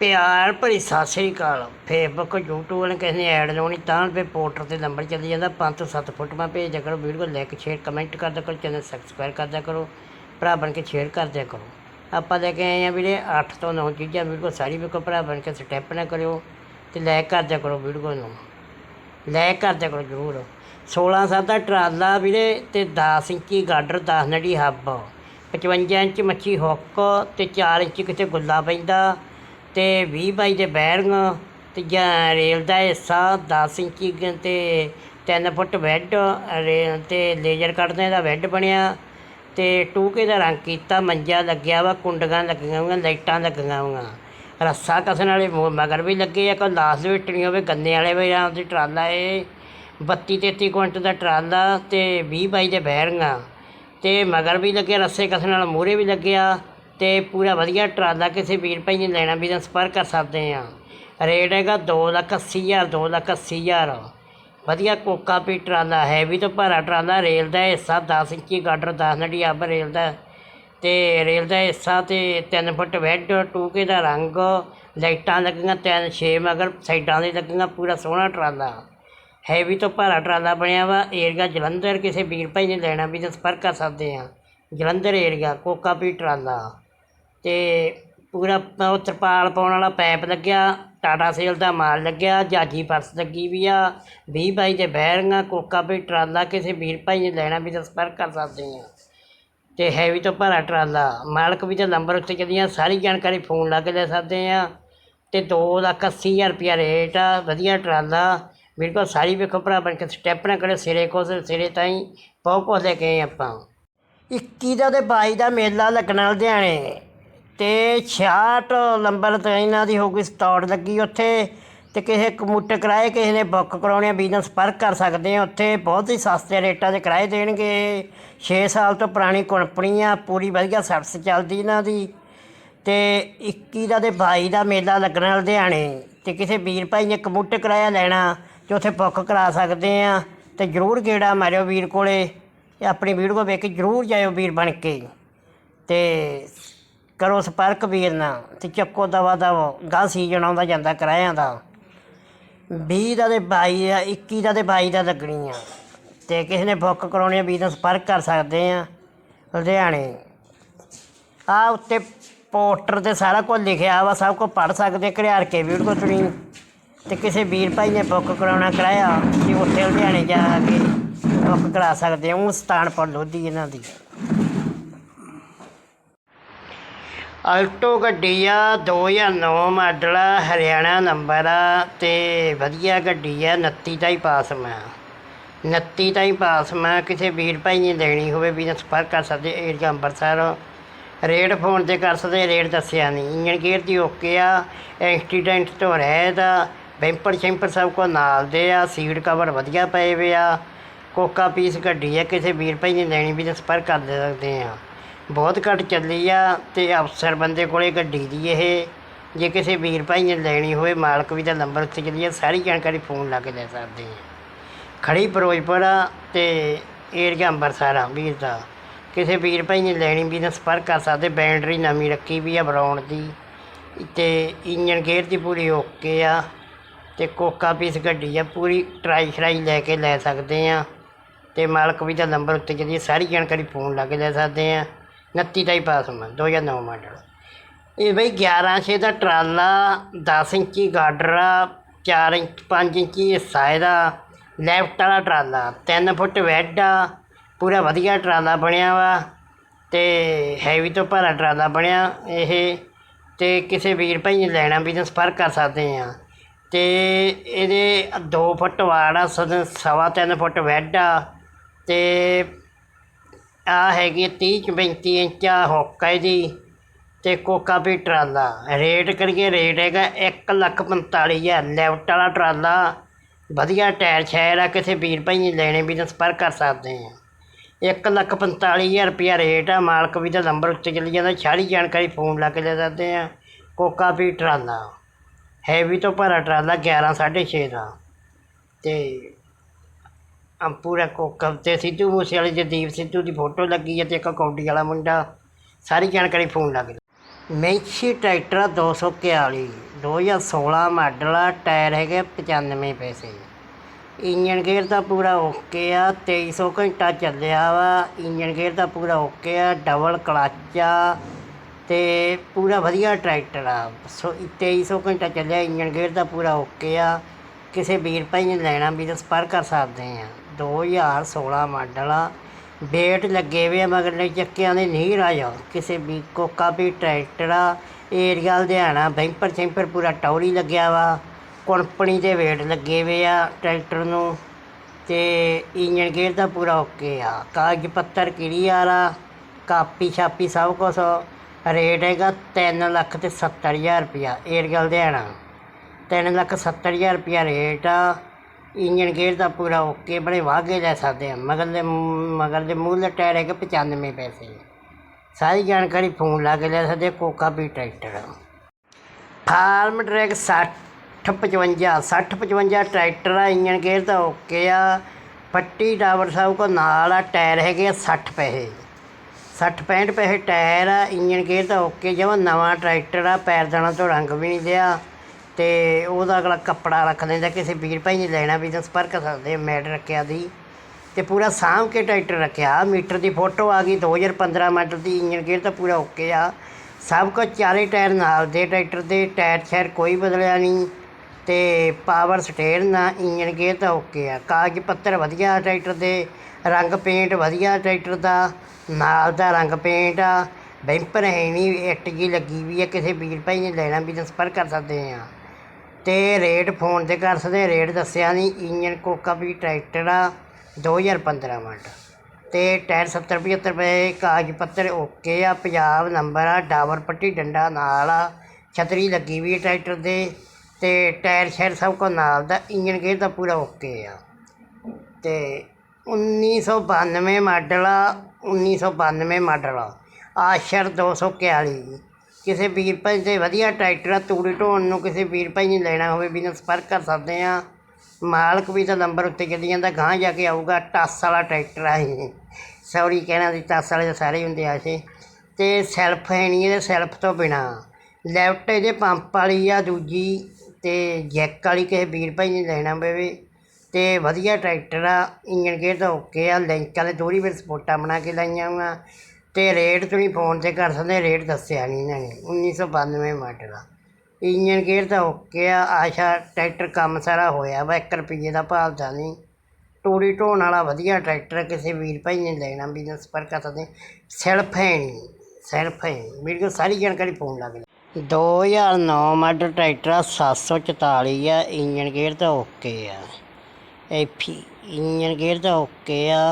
ਪਿਆਰ ਭਰੀ ਸਤਿ ਸ੍ਰੀ ਅਕਾਲ। Facebook YouTube ਵਾਲੇ ਕਿਸੇ ਨੇ ਐਡ ਲਾਉਣੀ, ਤਾਂ ਤੇ ਪੋਰਟਰ ਤੇ ਨੰਬਰ ਚੱਲੀ ਜਾਂਦਾ। 5 ਤੋਂ 7 ਫੋਟੋਆਂ ਭੇਜਿਆ ਕਰੋ, ਵੀਡੀਓ ਲਾਈਕ ਸ਼ੇਅਰ ਕਮੈਂਟ ਕਰਦਿਆ ਕਰੋ ਚੈਨਲ ਸਬਸਕ੍ਰਾਈਬ ਕਰਦਿਆ ਕਰੋ, ਭਰਾ ਬਣ ਕੇ ਸ਼ੇਅਰ ਕਰਦਿਆ ਕਰੋ। ਆਪਾਂ ਲੈ ਕੇ ਆਏ ਆ ਵੀਰੇ 8 ਤੋਂ 9 ਚੀਜ਼ਾਂ, ਵੀਡੀਓ ਸਾਰੀ ਵੇਖੋ, ਭਰਾ ਬਣ ਕੇ ਸਟੈਪ ਨਾ ਕਰਿਓ ਤੇ ਲਾਈਕ ਕਰਦਿਆ ਕਰੋ ਵੀਡੀਓ ਨੂੰ। ਲਾਈਕ ਕਰਦਿਆ ਕਰੋ ਜ਼ਰੂਰ। 16 ਸਾਲ ਦਾ ਟਰਾਲਾ ਵੀਰੇ ਤੇ 10 ਇੰਚੀ ਗਾਡਰ 10 ਨੜੀ ਹੱਬ। 55 ਇੰਚ ਮੱਛੀ ਹੁੱਕ ਤੇ 4 ਇੰਚ ਕਿਤੇ ਗੁੱਲਾ ਪੈਂਦਾ। ਤੇ 20 ਬਾਈ ਦੇ ਬੈਰਿੰਗ ਤੇ ਜਾਂ ਰੇਲ ਦਾ ਹਿੱਸਾ 10 ਇੰਚੀ ਗ- ਤੇ 3 ਫੁੱਟ ਬੈੱਡ ਰੇਲ ਤੇ ਲੇਜ਼ਰ ਕੱਢਦੇ ਦਾ ਬੈੱਡ ਬਣਿਆ ਤੇ ਟੂਕੇ ਦਾ ਰੰਗ ਕੀਤਾ, ਮੰਜਾ ਲੱਗਿਆ ਵਾ ਕੁੰਡਗਾਂ ਲੱਗੀਆਂ ਹੋਈਆਂ, ਲਾਈਟਾਂ ਲੱਗੀਆਂ ਹੋਈਆਂ। ਰੱਸਾ ਕਸਣ ਵਾਲੇ ਮੋ- ਮਗਰ ਵੀ ਲੱਗੇ ਆ, ਕੋਈ ਲਾਸ ਵਿਟਣੀ ਹੋਵੇ, ਗੰਨੇ ਵਾਲੇ ਵੀ ਆਂ ਦੀ ਟਰਾਲਾ ਏ। 32 33 ਕੁਇੰਟਲ ਦਾ ਟਰਾਲਾ ਤੇ 20 ਬਾਈ ਦੇ ਬੈਰਿੰਗਾਂ ਤੇ ਮਗਰ ਵੀ ਲੱਗੇ ਰੱਸੇ ਕਸਣ ਨਾਲ ਮੂਹਰੇ ਵੀ ਲੱਗਿਆ। ਅਤੇ ਪੂਰਾ ਵਧੀਆ ਟਰਾਲਾ ਕਿਸੇ ਵੀਰ ਭਾਈ ਨੇ ਲੈਣਾ ਵੀ ਤਾਂ ਸੰਪਰਕ ਕਰ ਸਕਦੇ ਹਾਂ। ਰੇਟ ਹੈਗਾ ਦੋ ਲੱਖ 80 ਹਜ਼ਾਰ, ਦੋ ਲੱਖ 80 ਹਜ਼ਾਰ। ਵਧੀਆ ਕੋਕਾ ਪੀ ਟਰਾਲਾ ਹੈਵੀ ਤੋਂ ਭਾਰਾ ਟਰਾਲਾ, ਰੇਲ ਦਾ ਹਿੱਸਾ ਦਸ ਇੰਚੀ ਗਾਡਰ, ਦਸ ਨੜੀ ਅੱਬ ਰੇਲ ਦਾ। ਅਤੇ ਰੇਲ ਦਾ ਹਿੱਸਾ ਅਤੇ ਤਿੰਨ ਫੁੱਟ ਬੈੱਡ ਟੂਕੇ ਦਾ ਰੰਗ, ਲਾਈਟਾਂ ਲੱਗੀਆਂ ਤਿੰਨ, ਛੇ, ਮਗਰ ਸਾਈਡਾਂ ਦੇ ਲੱਗੀਆਂ ਪੂਰਾ ਸੋਹਣਾ ਟਰਾਲਾ। ਹੈਵੀ ਤੋਂ ਭਾਰਾ ਟਰਾਲਾ ਬਣਿਆ ਵਾ, ਏਰੀਆ ਜਲੰਧਰ ਕਿਸੇ ਵੀਰ ਭਾਈ ਨੇ ਲੈਣਾ ਵੀ ਤਾਂ ਸੰਪਰਕ ਕਰ ਸਕਦੇ ਆ ਜਲੰਧਰ ਏਰੀਆ, ਕੋਕਾ ਪੀ ਟਰਾਲਾ। ਅਤੇ ਪੂਰਾ ਉਹ ਤਰਪਾਲ ਪਾਉਣ ਵਾਲਾ ਪੈਪ ਲੱਗਿਆ, ਟਾਟਾ ਸੇਲ ਦਾ ਮਾਲ ਲੱਗਿਆ, ਜਾਜੀ ਪਰਸ ਲੱਗੀ ਵੀ ਆ, ਵੀਹ ਬਾਈ ਦੇ ਬੈਰਿੰਗਾਂ ਕੋਕਾ ਪੀ ਟਰਾਲਾ, ਕਿਸੇ ਵੀਰ ਭਾਈ ਨੇ ਲੈਣਾ ਵੀ ਤਾਂ ਸੰਪਰਕ ਕਰ ਸਕਦੇ ਆ। ਅਤੇ ਹੈਵੀ ਤੋਂ ਭਰਾ ਟਰਾਲਾ, ਮਾਲਕ ਵੀ ਤਾਂ ਨੰਬਰ ਉੱਤੇ ਚੱਲੀਆਂ, ਸਾਰੀ ਜਾਣਕਾਰੀ ਫੋਨ ਲਾ ਕੇ ਲੈ ਸਕਦੇ ਆ। ਅਤੇ ਦੋ ਲੱਖ 80 ਹਜ਼ਾਰ ਰੁਪਇਆ ਰੇਟ ਆ, ਵਧੀਆ ਟਰਾਲਾ। ਬਿਲਕੁਲ ਸਾਰੀ ਵੇਖੋ ਭਰਾ, ਬਣ ਕੇ ਸਟੈਪ ਨਾ ਕਰੇ ਸਿਰੇ ਕੋ ਸਿਰੇ ਤਾਈਂ, ਬਹੁਤ ਕੁਛ ਲੈ ਕੇ ਆਏ ਆਪਾਂ। 21 ਦਾ ਤੇ 22 ਦਾ ਮੇਲਾ ਲੱਗਣਾ ਲੁਧਿਆਣੇ। ਤੇ 66 ਨੰਬਰ ਤੇ ਇਹਨਾਂ ਦੀ ਹੋ ਗਈ ਸਟਾਰਟ ਲੱਗੀ ਉੱਥੇ ਤੇ ਕਿਸੇ ਕਮੂਟਰ ਕਿਰਾਏ ਕਿਸੇ ਨੇ ਬੁੱਕ ਕਰਾਉਣੇ ਆ ਬਿਜ਼ਨਸ ਸੰਪਰਕ ਕਰ ਸਕਦੇ ਆ ਉੱਥੇ, ਬਹੁਤ ਹੀ ਸਸਤੇ ਰੇਟਾਂ ਦੇ ਕਿਰਾਏ ਦੇਣਗੇ 6 ਸਾਲ ਤੋਂ ਪੁਰਾਣੀ ਕੰਪਨੀ ਆ, ਪੂਰੀ ਵਧੀਆ ਸਰਵਿਸ ਚੱਲਦੀ ਇਹਨਾਂ ਦੀ। ਤੇ 21 ਦਾ ਤੇ 22 ਦਾ ਮੇਲਾ ਲੱਗਣਾ ਲੁਧਿਆਣੇ ਤੇ ਕਿਸੇ ਵੀਰ ਭਾਈ ਨੇ ਕਮੂਟਰ ਕਿਰਾਇਆ ਲੈਣਾ ਤੇ ਉੱਥੇ ਬੁੱਕ ਕਰਾ ਸਕਦੇ ਆ ਤੇ ਜਰੂਰ ਗੇੜਾ ਮਾਰਿਓ ਵੀਰ ਕੋਲੇ ਤੇ ਆਪਣੀ ਵੀਡੀਓ ਵੇਖ ਕੇ ਜਰੂਰ ਜਾਇਓ ਵੀਰ ਬਣ ਕੇ। ਤੇ ਕਰੋ ਸੰਪਰਕ ਵੀਰ ਨਾਲ ਤੇ ਚੱਕੋ ਦਵਾ ਦਵ। ਗਾਹ ਸੀਜ਼ਨ ਆਉਂਦਾ ਜਾਂਦਾ ਕਿਰਾਇਆਂ ਦਾ। 20 ਦਾ ਤੇ 22 ਦਾ 21 ਦਾ ਤੇ 22 ਦਾ ਲੱਗਣੀ ਆ। ਤੇ ਕਿਸੇ ਨੇ ਬੁੱਕ ਕਰਾਉਣੀ ਆ ਵੀਰ ਨਾਲ ਸੰਪਰਕ ਕਰ ਸਕਦੇ ਆ ਲੁਧਿਆਣੇ। ਆ ਉੱਤੇ ਪੋਸਟਰ ਤੇ ਸਾਰਾ ਕੁਝ ਲਿਖਿਆ ਵਾ, ਸਭ ਕੁਝ ਪੜ ਸਕਦੇ ਘਰਿਆਰ ਕੇ ਵੀਰ ਵੀਡੀਓ ਤੁਸੀਂ ਤੇ ਕਿਸੇ ਵੀਰ ਭਾਈ ਨੇ ਬੁੱਕ ਕਰਾਉਣਾ ਕਰਾਇਆ, ਤੇ ਉੱਥੇ ਲੁਧਿਆਣੇ ਜਾ ਕੇ ਬੁੱਕ ਕਰਾ ਸਕਦੇ ਹੋ ਸਥਾਨ ਪਰ ਲੋਧੀ ਇਹਨਾਂ ਦੀ। ਆਲਟੋ ਗੱਡੀ ਆ 2009 ਮਾਡਲ ਆ ਹਰਿਆਣਾ ਨੰਬਰ ਆ ਤੇ ਵਧੀਆ ਗੱਡੀ ਆ 29 ਦਾ ਹੀ ਪਾਸ ਮੈਂ। 29 ਦਾ ਹੀ ਪਾਸ ਮੈਂ, ਕਿਸੇ ਵੀਰ ਭਾਈ ਨੇ ਲੈਣੀ ਹੋਵੇ ਵੀ ਸੰਪਰਕ ਕਰ ਸਕਦੇ, ਏਰੀਆ ਅੰਮ੍ਰਿਤਸਰ ਰੇਟ ਫੋਨ ਤੇ ਕਰ ਸਕਦੇ, ਰੇਟ ਦੱਸਿਆ ਨਹੀਂ। ਇੰਜਨ ਗੇਅਰ ਦੀ ਓਕੇ ਆ, ਐਕਸੀਡੈਂਟ ਤੋਂ ਰਹਿ ਦਾ ਬੈਂਪਰ ਚੈਂਪਰ ਸਭ ਕੋ ਨਾਲ ਦੇ ਆ, ਸੀਟ ਕਵਰ ਵਧੀਆ ਪਏ ਵੇ ਆ। ਕੋਕਾ ਪੀਸ ਗੱਡੀ ਆ, ਕਿਸੇ ਵੀਰ ਭਾਈ ਨੇ ਲੈਣੀ ਵੀ ਤਾਂ ਸੰਪਰਕ ਕਰ ਦੇ ਸਕਦੇ ਆ। ਬਹੁਤ ਘੱਟ ਚੱਲੀ ਆ ਅਤੇ ਅਫਸਰ ਬੰਦੇ ਕੋਲ ਗੱਡੀ ਦੀ ਇਹ। ਜੇ ਕਿਸੇ ਵੀਰ ਭਾਈ ਨੇ ਲੈਣੀ ਹੋਵੇ, ਮਾਲਕ ਵੀ ਦਾ ਨੰਬਰ ਉੱਤੇ ਚੱਲੀ ਆ, ਸਾਰੀ ਜਾਣਕਾਰੀ ਫੋਨ ਲਾ ਕੇ ਲੈ ਸਕਦੇ ਆ। ਖੜੀ ਫਿਰੋਜ਼ਪੁਰ ਆ ਅਤੇ ਏਰੀਆ ਅੰਬਰਸਰ ਆ ਵੀਰ ਦਾ। ਕਿਸੇ ਵੀਰ ਭਾਈ ਨੇ ਲੈਣੀ ਵੀ ਤਾਂ ਸੰਪਰਕ ਕਰ ਸਕਦੇ ਬੈਟਰੀ ਨਵੀਂ ਰੱਖੀ ਵੀ ਆ ਬਰਾਉਣ ਦੀ। ਤੇ ਇੰਜਨ ਗੇਅਰ ਦੀ ਪੂਰੀ ਓਕੇ ਆ ਤੇ ਕੋਕਾ ਪੀਸ ਗੱਡੀ ਆ, ਪੂਰੀ ਟਰਾਈ ਸ਼ਰਾਈ ਲੈ ਕੇ ਲੈ ਸਕਦੇ ਆ। ਤੇ ਮਾਲਕ ਵੀ ਦਾ ਨੰਬਰ ਉੱਤੇ ਜਿਹੜੀ ਸਾਰੀ ਜਾਣਕਾਰੀ ਫੋਨ ਲਾ ਕੇ ਲੈ ਸਕਦੇ ਆ। 29 ਦਾ ਹੀ ਪਾਸ ਮੈਂ 2009 ਮਾਡਲ। ਇਹ ਬਈ 11 ਛੇ ਦਾ ਟਰਾਲਾ 10 ਇੰਚੀ ਗਾਡਰ ਆ 4 ਇੰਚ 5 ਇੰਚੀ ਹਿੱਸਾ ਇਹਦਾ ਲੈਫਟ ਵਾਲਾ ਟਰਾਲਾ 3 ਫੁੱਟ ਵੈਡ ਆ, ਪੂਰਾ ਵਧੀਆ ਟਰਾਲਾ ਬਣਿਆ ਵਾ, ਤੇ ਹੈਵੀ ਤੋਂ ਭਾਰਾ ਟਰਾਲਾ ਬਣਿਆ ਇਹ, ਤੇ ਕਿਸੇ ਵੀਰ ਭਾਈ ਨੇ ਲੈਣਾ ਵੀ ਤਾਂ ਸੰਪਰਕ ਕਰ ਸਕਦੇ ਆ। ਤੇ ਇਹਦੇ 2 ਫੁੱਟ ਵਾੜ ਆ, ਸਦ- ਸਵਾ 3 ਫੁੱਟ ਵੈਡ ਆ, ਤੇ ਆ ਹੈਗੀ 30 35 ਇੰਚ ਆ ਹੁੱਕ ਆ ਇਹਦੀ ਤੇ ਕੋਕਾ ਵੀ ਟਰਾਲਾ। ਰੇਟ ਕਰੀਏ, ਰੇਟ ਹੈਗਾ 1 ਲੱਖ 45 ਹਜ਼ਾਰ। ਲੈਫਟ ਵਾਲਾ ਟਰਾਲਾ, ਵਧੀਆ ਟਾਇਰ ਸ਼ਾਇਰ ਆ ਕਿਸੇ ਵੀਰ ਭਾਈ ਨੇ ਲੈਣੇ ਵੀ ਤਾਂ ਸੰਪਰਕ ਕਰ ਸਕਦੇ ਆ। 1 ਲੱਖ 45 ਹਜ਼ਾਰ ਰੁਪਇਆ ਰੇਟ ਆ, ਮਾਲਕ ਵੀ ਦਾ ਨੰਬਰ ਉੱਤੇ ਚਲੀ ਜਾਂਦਾ, ਸਾਰੀ ਜਾਣਕਾਰੀ ਫੋਨ ਲਾ ਕੇ ਲੈ ਸਕਦੇ ਆ। ਕੋਕਾ ਵੀ ਟਰਾਲਾ, ਹੈਵੀ ਤੋਂ ਭਰਾ ਟਰਾਲਾ 11 6.5 ਦਾ। ਤੇ ਆ ਪੂਰਾ ਕੋਕਾ ਤੇ ਸਿੱਧੂ ਮੂਸੇ ਵਾਲੇ ਜਦੀਪ ਸਿੱਧੂ ਦੀ ਫੋਟੋ ਲੱਗੀ ਹੈ ਤੇ ਇੱਕ ਕੌਡੀ ਵਾਲਾ ਮੁੰਡਾ। ਸਾਰੀ ਜਾਣਕਾਰੀ ਫੋਨ ਲੱਗ ਮੈਕਸੀ ਟਰੈਕਟਰ ਆ 241 2016 ਮਾਡਲ ਆ, ਟਾਇਰ ਹੈਗੇ 95 ਪੈਸੇ। ਇੰਜਨ ਗੇਅਰ ਦਾ ਪੂਰਾ ਓਕੇ ਆ 2300 ਘੰਟਾ ਚੱਲਿਆ ਵਾ। ਇੰਜਨ ਗੇਅਰ ਦਾ ਪੂਰਾ ਓਕੇ ਆ, ਡਬਲ ਕਲਚ ਆ ਤੇ ਪੂਰਾ ਵਧੀਆ ਟਰੈਕਟਰ ਆ। ਸੋ 2300 ਘੰਟਾ ਚੱਲਿਆ ਇੰਜਨ ਗੇਅਰ ਦਾ ਪੂਰਾ ਓਕੇ ਆ। ਕਿਸੇ ਵੀਰ ਭਾਈ ਨੇ ਲੈਣਾ ਵੀ ਤਾਂ ਸੰਪਰਕ ਕਰ ਸਕਦੇ ਆ। 2016 ਮਾਡਲ ਆ। ਵੇਟ ਲੱਗੇ ਵੇ ਆ ਮਗਰਲੇ ਚੱਕਿਆਂ ਦੇ ਨਹੀਂ ਰਾਜਾ ਕਿਸੇ ਵੀ ਕੋਕਾ ਵੀ ਟਰੈਕਟਰ ਆ, ਏਰੀਆ ਲੁਧਿਆਣਾ, ਬੈਂਪਰ ਚੈਂਪਰ ਪੂਰਾ ਟੌਰੀ ਲੱਗਿਆ ਵਾ। ਕੰਪਨੀ ਦੇ ਵੇਟ ਲੱਗੇ ਹੋਏ ਆ ਟਰੈਕਟਰ ਨੂੰ। ਤੇ ਇੰਜਨ ਗੇਅਰ ਦਾ ਪੂਰਾ ਓਕੇ ਆ। ਕਾਗਜ਼ ਪੱਤਰ ਕਲੀਅਰ ਆ ਕਾਪੀ ਛਾਪੀ ਸਭ ਕੁਛ। ਰੇਟ ਹੈਗਾ 3 ਲੱਖ ਤੇ 70000 ਰੁਪਇਆ, ਏਰੀਆ ਲੁਧਿਆਣਾ। 3 ਲੱਖ 70000 ਰੁਪਇਆ ਰੇਟ ਆ। ਇੰਜਨ ਗੇਅਰ ਦਾ ਪੂਰਾ ਓਕੇ, ਬੜੇ ਵਾਗੇ ਲੈ ਸਕਦੇ ਆ। ਮਗਰਲੇ ਮਗਰ ਦੇ ਮੂਹਰੇ ਟਾਇਰ ਹੈਗੇ 95 ਪੈਸੇ। ਸਾਰੀ ਜਾਣਕਾਰੀ ਫੋਨ ਲਾ ਕੇ ਲੈ ਸਕਦੇ ਕੋਕਾ ਵੀ ਟਰੈਕਟਰ। ਫਾਰਮ ਟਰੈਕ 60 55 60 55 ਟਰੈਕਟਰ ਆ ਇੰਜਨ ਗੇਅਰ ਤਾਂ ਓਕੇ ਆ। ਫੱਟੀ ਡਾਵਰ ਸਾਹਿਬ ਕੋ ਨਾਲ ਆ, ਟਾਇਰ ਹੈਗੇ ਆ 60 ਪੈਸੇ। 60 65 ਪੈਸੇ ਟਾਇਰ ਆ ਇੰਜਨ ਗੇਅਰ ਤਾਂ ਓਕੇ ਜਮਾ ਨਵਾਂ ਟਰੈਕਟਰ ਆ, ਪੈਰ ਦਾਣਾ ਤੋਂ ਰੰਗ ਵੀ ਨਹੀਂ ਦਿਆ। ਤੇ ਉਹਦਾ ਅਗਲਾ ਕੱਪੜਾ ਰੱਖ ਦਿੰਦਾ ਕਿਸੇ ਵੀਰ ਭਾਈ ਨੇ ਲੈਣਾ ਵੀ ਤਾਂ ਸੰਪਰਕ ਕਰ ਸਕਦੇ ਆ, ਮੈਟ ਰੱਖਿਆ ਦੀ। ਤੇ ਪੂਰਾ ਸਾਂਭ ਕੇ ਟਰੈਕਟਰ ਰੱਖਿਆ ਮੀਟਰ ਦੀ ਫੋਟੋ ਆ ਗਈ 2015 ਮਾਡਲ ਦੀ ਇੰਜਨ ਗੇਅਰ ਤਾਂ ਪੂਰਾ ਓਕੇ ਆ। ਸਭ ਕੁਝ ਚਾਰੇ ਟਾਇਰ ਨਾਲ ਦੇ ਟਰੈਕਟਰ ਦੇ ਟਾਇਰ ਸ਼ਾਇਰ ਕੋਈ ਬਦਲਿਆ ਨਹੀਂ। ਤੇ ਪਾਵਰ ਸਟੇਅਰ ਨਾ ਇੰਜਨ ਗੇਅਰ ਤਾਂ ਓਕੇ ਆ। ਕਾਗਜ਼ ਪੱਤਰ ਵਧੀਆ ਟਰੈਕਟਰ ਦੇ ਰੰਗ ਪੇਂਟ ਵਧੀਆ ਟਰੈਕਟਰ ਦਾ ਨਾਲ ਦਾ ਰੰਗ ਪੇਂਟ ਆ। ਬੈਂਪਰ ਹੈ ਨਹੀਂ ਇੱਟ ਜੀ ਲੱਗੀ ਵੀ ਆ ਕਿਸੇ ਵੀਰ ਭਾਈ ਨੇ ਲੈਣਾ ਵੀ ਤਾਂ ਸੰਪਰਕ ਕਰ ਸਕਦੇ ਆ। ਅਤੇ ਰੇਟ ਫੋਨ ਤੇ ਕਰ ਸਕਦੇ ਰੇਟ ਦੱਸਿਆ ਨਹੀਂ ਇੰਜਨ ਕੋਕਾ ਵੀ ਟਰੈਕਟਰ ਆ 2015 ਮਾਡਲ ਅਤੇ ਟਾਇਰ 70 75 ਰੁਪਏ ਕਾਗਜ਼ ਪੱਤਰ ਓਕੇ ਆ, ਪੰਜਾਬ ਨੰਬਰ ਆ, ਡਾਬਰ ਪੱਟੀ ਡੰਡਾ ਨਾਲ ਆ, ਛਤਰੀ ਲੱਗੀ ਵੀ ਟਰੈਕਟਰ ਦੇ ਅਤੇ ਟਾਇਰ ਸ਼ਾਇਰ ਸਭ ਕੋ ਨਾਲ ਦਾ ਇੰਜਨ ਗੇਅਰ ਦਾ ਪੂਰਾ ਓਕੇ ਆ। ਅਤੇ ਉੱਨੀ ਸੌ ਬਾਨਵੇਂ ਮਾਡਲ ਆ 1992 ਮਾਡਲ ਆ, ਆਸ਼ਰ 241 ਕਿਸੇ ਵੀਰ ਭਾਈ ਦੇ ਵਧੀਆ ਟਰੈਕਟਰ ਆ, ਤੂੜੀ ਢੋਣ ਨੂੰ ਕਿਸੇ ਵੀਰ ਭਾਈ ਨੇ ਲੈਣਾ ਹੋਵੇ ਵੀ ਨਾਲ ਸੰਪਰਕ ਕਰ ਸਕਦੇ ਆ। ਮਾਲਕ ਵੀ ਤਾਂ ਨੰਬਰ ਉੱਤੇ ਚੱਲੀ ਜਾਂਦਾ, ਗਾਂਹ ਜਾ ਕੇ ਆਊਗਾ, ਟੱਸ ਵਾਲਾ ਟਰੈਕਟਰ ਆ ਇਹ। ਸੌਰੀ ਕਹਿਣਾ ਦੀ ਟੱਸ ਵਾਲੇ ਤਾਂ ਸਾਰੇ ਹੁੰਦੇ ਆ ਸੀ ਤੇ ਸੈਲਫ ਹੈ ਨਹੀਂ ਇਹਦੇ ਸੈਲਫ ਤੋਂ ਬਿਨਾ। ਲੈਫਟ ਇਹਦੇ ਪੰਪ ਵਾਲੀ ਆ, ਦੂਜੀ ਤੇ ਜੈਕ ਵਾਲੀ ਕਿਸੇ ਵੀਰ ਭਾਈ ਨੇ ਲੈਣਾ ਪਵੇ ਤੇ ਵਧੀਆ ਟਰੈਕਟਰ ਆ ਇੰਜਨ ਗੇਅਰ ਤਾਂ ਓਕੇ ਆ ਲਿੰਕ ਵਾਲੇ ਦੋਰੀ ਵਿੱਚ ਸਪੋਰਟਾਂ ਬਣਾ ਕੇ ਲਾਈਆਂ ਵਾ ਤੇ ਰੇਟ ਤੁਸੀਂ ਫੋਨ ਤੇ ਕਰ ਸਕਦੇ, ਰੇਟ ਦੱਸਿਆ ਨਹੀਂ ਇਹਨਾਂ ਨੇ 1992 ਮਾਡਲ ਆ ਇੰਜਨ ਗੇਅਰ ਤਾਂ ਓਕੇ ਆ, ਆਸ਼ਾ ਟਰੈਕਟਰ ਕੰਮ ਸਾਰਾ ਹੋਇਆ ਵਾ 1 ਰੁਪਏ ਦਾ ਭਾਵਦਾ ਨਹੀਂ। ਟੂੜੀ ਢੋਣ ਵਾਲਾ ਵਧੀਆ ਟਰੈਕਟਰ ਕਿਸੇ ਵੀਰ ਭਾਈ ਨੇ ਲੈਣਾ ਬਿਜਨਸ ਪਰ ਸੰਪਰਕ ਕਰ ਸਕਦੇ। ਸੈਲਫ ਹੈ ਨਹੀਂ ਸੈਲਫ ਹੈ ਨਹੀਂ। ਮੇਰੇ ਕੋਲ ਸਾਰੀ ਜਾਣਕਾਰੀ ਫੋਨ ਲੱਗ 2009 ਮਾਡਲ ਟਰੈਕਟਰ ਆ 744 ਆ ਇੰਜਨ ਗੇਅਰ ਤਾਂ ਓਕੇ ਆ। ਐਫੀ ਇੰਜਨ ਗੇਅਰ ਤਾਂ ਓਕੇ ਆ।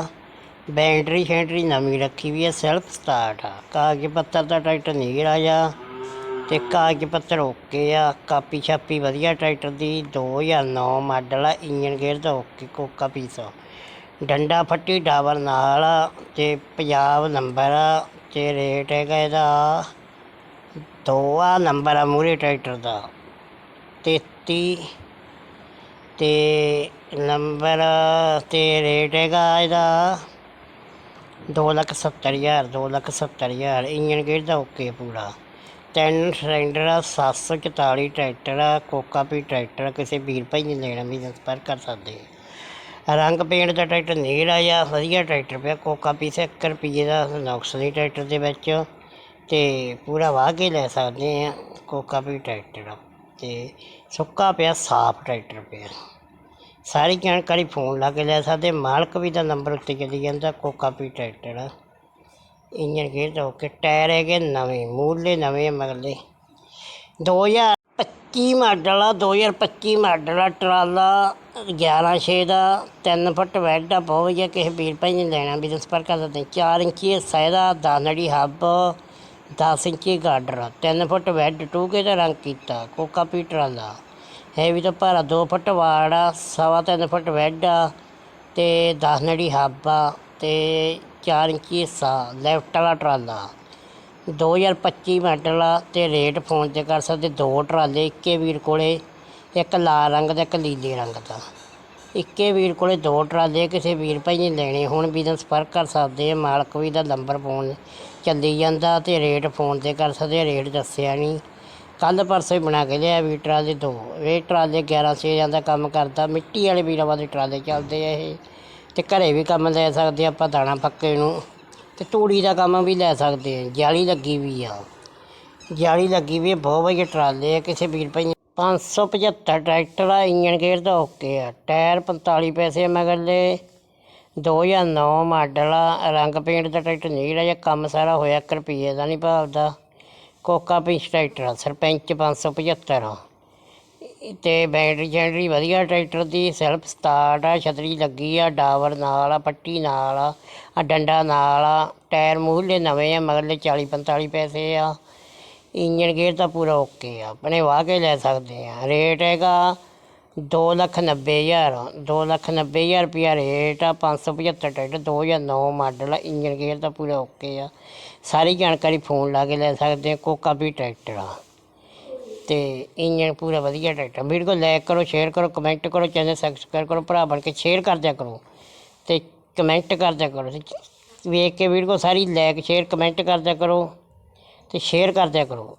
ਬੈਟਰੀ ਸ਼ੈਟਰੀ ਨਵੀਂ ਰੱਖੀ ਵੀ ਆ ਸੈਲਫ ਸਟਾਰਟ ਆ। ਕਾਗਜ਼ ਪੱਤਰ ਦਾ ਟਰੈਕਟਰ ਨਹੀਂ ਰਾਜਾ ਤੇ ਕਾਗਜ਼ ਪੱਤਰ ਓਕੇ ਆ, ਕਾਪੀ ਛਾਪੀ ਵਧੀਆ ਟਰੈਕਟਰ ਦੀ 2009 ਮਾਡਲ ਆ ਇੰਜਨ ਗੇਅਰ ਦਾ ਓਕੇ, ਕੋਕਾ ਪੀਸ ਡੰਡਾ ਫੱਟੀ ਡਾਵਰ ਨਾਲ ਆ, ਤੇ ਪੰਜਾਬ ਨੰਬਰ ਆ, ਤੇ ਰੇਟ ਹੈਗਾ ਇਹਦਾ ਦੋਆ ਨੰਬਰ ਆ ਮੂਰੇ ਟਰੈਕਟਰ ਦਾ। 33 ਤੇ ਨੰਬਰ ਤੇ ਰੇਟ ਹੈਗਾ ਇਹਦਾ ਦੋ ਲੱਖ ਸੱਤਰ ਹਜ਼ਾਰ ਦੋ ਲੱਖ ਸੱਤਰ ਹਜ਼ਾਰ ਇੰਜਨ ਗੇਅਰ ਦਾ ਓਕੇ ਪੂਰਾ। ਤਿੰਨ ਸਿਲੰਡਰ ਆ 744 ਟਰੈਕਟਰ ਆ ਕੋਕਾ ਵੀ ਟਰੈਕਟਰ ਆ, ਕਿਸੇ ਵੀਰ ਭਾਈ ਨੇ ਲੈਣਾ ਵੀ ਸੰਪਰਕ ਕਰ ਸਕਦੇ ਆ। ਰੰਗ ਪੇਂਟ ਦਾ ਟਰੈਕਟਰ ਨਹੀਂ ਆ ਵਧੀਆ ਟਰੈਕਟਰ ਪਿਆ ਕੋਕਾ ਪੀਸ 1 ਰੁਪਏ ਦਾ ਨੁਕਸ ਨਹੀਂ ਟਰੈਕਟਰ ਦੇ ਵਿੱਚ। ਤੇ ਪੂਰਾ ਵਾਹ ਕੇ ਲੈ ਸਕਦੇ ਆ ਕੋਕਾ ਵੀ ਟਰੈਕਟਰ। ਆ ਤੇ ਸੁੱਕਾ ਪਿਆ ਸਾਫ਼ ਟਰੈਕਟਰ ਪਿਆ। ਸਾਰੀ ਜਾਣਕਾਰੀ ਫੋਨ ਲਾ ਕੇ ਲੈ ਸਕਦੇ। ਮਾਲਕ ਵੀ ਦਾ ਨੰਬਰ ਉੱਤੇ ਚਲੀ ਜਾਂਦਾ, ਕੋਕਾ ਵੀ ਟਰੈਕਟਰ। ਆ ਇੰਜਨ ਗੇਅਰ ਦਾ ਓਕੇ, ਟਾਇਰ ਹੈਗੇ ਨਵੇਂ ਮੂਲੇ ਨਵੇਂ ਆ ਮਗਲੇ 2025 ਮਾਡਲ ਆ 2025 ਮਾਡਲ ਆ, ਟਰਾਲਾ 116 ਦਾ 3 ਫੁੱਟ ਵੈਡ ਆ, ਬਹੁਤ ਵਧੀਆ। ਕਿਸੇ ਵੀਰ ਭਾਈ ਨੇ ਲੈਣਾ ਵੀ ਤਾਂ ਸੰਪਰਕ ਕਰ ਸਕਦੇ। 4 ਇੰਚੀ ਹਿੱਸਾ ਇਹਦਾ ਦਾਨੜੀ ਹੱਬ 10 ਇੰਚੀ ਗਾਡਰ 3 ਫੁੱਟ ਵੈਡ ਟੂ ਕੇ ਦਾ ਰੰਗ ਕੀਤਾ, ਕੋਕਾ ਪੀ ਟਰਾਲਾ। ਹੈ ਵੀ ਤਾਂ ਭਾਰਾ 2 ਫੁੱਟ ਵਾੜ ਆ, ਸਵਾ ਤਿੰਨ ਫੁੱਟ ਵੈਡ ਆ ਤੇ 10 ਨੜੀ ਹੱਬ ਆ ਤੇ 4 ਇੰਚੀ ਹਿੱਸਾ, ਲੈਫਟ ਵਾਲਾ ਟਰਾਲਾ। 2025 ਮਾਡਲ ਆ ਤੇ ਰੇਟ ਫੋਨ ਤੇ ਕਰ ਸਕਦੇ ਦੋ ਟਰਾਲੇ, ਇੱਕੇ ਵੀਰ ਕੋਲੇ, ਇੱਕ ਲਾਲ ਰੰਗ ਦਾ ਇੱਕ ਨੀਲੇ ਰੰਗ ਦਾ। ਇੱਕੇ ਵੀਰ ਕੋਲੇ ਦੋ ਟਰਾਲੇ, ਕਿਸੇ ਵੀਰ ਭਾਈ ਨੇ ਲੈਣੇ ਹੁਣ ਵੀ ਤਾਂ ਸੰਪਰਕ ਕਰ ਸਕਦੇ ਆ, ਮਾਲਕ ਵੀ ਦਾ ਨੰਬਰ ਫੋਨ ਚੱਲੀ ਜਾਂਦਾ ਤੇ ਰੇਟ ਫੋਨ ਤੇ ਕਰ ਸਕਦੇ ਰੇਟ ਦੱਸਿਆ ਨਹੀਂ ਕੱਲ ਪਰਸੋਂ ਹੀ ਬਣਾ ਕੇ ਲਿਆ ਵੀ ਟਰਾਲੇ ਦੋ ਇਹ ਟਰਾਲੇ 11 ਛੇ ਦਾ ਕੰਮ ਕਰਦਾ। ਮਿੱਟੀ ਵਾਲੇ ਵੀਰਾਂ ਦੇ ਟਰਾਲੇ ਚੱਲਦੇ ਆ ਇਹ। ਤੇ ਘਰੇ ਵੀ ਕੰਮ ਲੈ ਸਕਦੇ ਆਪਾਂ ਦਾਣਾ ਪੱਕੇ ਨੂੰ। ਤੇ ਤੂੜੀ ਦਾ ਕੰਮ ਵੀ ਲੈ ਸਕਦੇ ਆ। ਜਾਲੀ ਲੱਗੀ ਵੀ ਆ। ਜਾਲੀ ਲੱਗੀ ਵੀ ਆ, ਬਹੁਤ ਵਧੀਆ ਟਰਾਲੇ ਆ। ਕਿਸੇ ਵੀਰ ਭਾਈ 575 ਟਰੈਕਟਰ ਆ। ਇੰਜਨ ਗੇਅਰ ਦਾ ਓਕੇ ਆ। ਟਾਇਰ 45 ਪੈਸੇ ਆ ਮਗਰਲੇ 2009 ਮਾਡਲ ਆ। ਰੰਗ ਪੇਂਟ ਦਾ ਟਰੈਕਟਰ ਨਹੀਂ ਜਿਹੜਾ ਜਿਹਾ। ਕੰਮ ਸਾਰਾ ਹੋਇਆ। 1 ਰੁਪਈਏ ਦਾ ਨਹੀਂ ਭਾਵਦਾ। ਕੋਕਾ ਪਿੰਚ ਟਰੈਕਟਰ ਆ ਸਰਪੰਚ 575 ਆ ਤੇ ਬੈਟਰੀ ਜੈਨਰੀ ਵਧੀਆ ਟਰੈਕਟਰ ਦੀ, ਸੈਲਫ ਸਟਾਰਟ ਆ, ਛਤਰੀ ਲੱਗੀ ਆ, ਡਾਵਰ ਨਾਲ ਆ, ਪੱਟੀ ਨਾਲ ਆ ਆ ਡੰਡਾ ਨਾਲ ਆ, ਟਾਇਰ ਮੂਹਲੇ ਨਵੇਂ ਆ, ਮਗਰਲੇ 40 45 ਪੈਸੇ ਆ। ਇੰਜਨ ਗੇਅਰ ਤਾਂ ਪੂਰਾ ਓਕੇ ਆ, ਆਪਣੇ ਵਾਹ ਕੇ ਲੈ ਸਕਦੇ ਆ। ਰੇਟ ਹੈਗਾ ਦੋ ਲੱਖ ਨੱਬੇ ਹਜ਼ਾਰ। ਦੋ ਲੱਖ ਨੱਬੇ ਹਜ਼ਾਰ ਰੁਪਇਆ ਰੇਟ ਆ 575 ਟਰੈਕਟਰ 2009 ਮਾਡਲ ਆ ਇੰਜਨ ਗੇਅਰ ਤਾਂ ਪੂਰਾ ਓਕੇ ਆ। ਸਾਰੀ ਜਾਣਕਾਰੀ ਫੋਨ ਲਾ ਕੇ ਲੈ ਸਕਦੇ ਆ, ਕੋਕਾ ਵੀ ਟਰੈਕਟਰ ਆ। ਤੇ ਇੰਜਨ ਪੂਰਾ ਵਧੀਆ ਟਰੈਕਟਰ ਵੀਡੀਓ ਕੋ ਲਾਈਕ ਕਰੋ ਸ਼ੇਅਰ ਕਰੋ ਕਮੈਂਟ ਕਰੋ ਚੈਨਲ ਸਬਸਕ੍ਰਾਈਬ ਕਰੋ, ਭਰਾ ਬਣ ਕੇ ਸ਼ੇਅਰ ਕਰ ਦਿਆ ਕਰੋ। ਤੇ ਕਮੈਂਟ ਕਰ ਦਿਆ ਕਰੋ। ਵੇਖ ਕੇ ਵੀਡੀਓ ਸਾਰੀ ਲਾਈਕ ਸ਼ੇਅਰ ਕਮੈਂਟ ਕਰ ਦਿਆ ਕਰੋ। ਤੇ ਸ਼ੇਅਰ ਕਰ ਦਿਆ ਕਰੋ।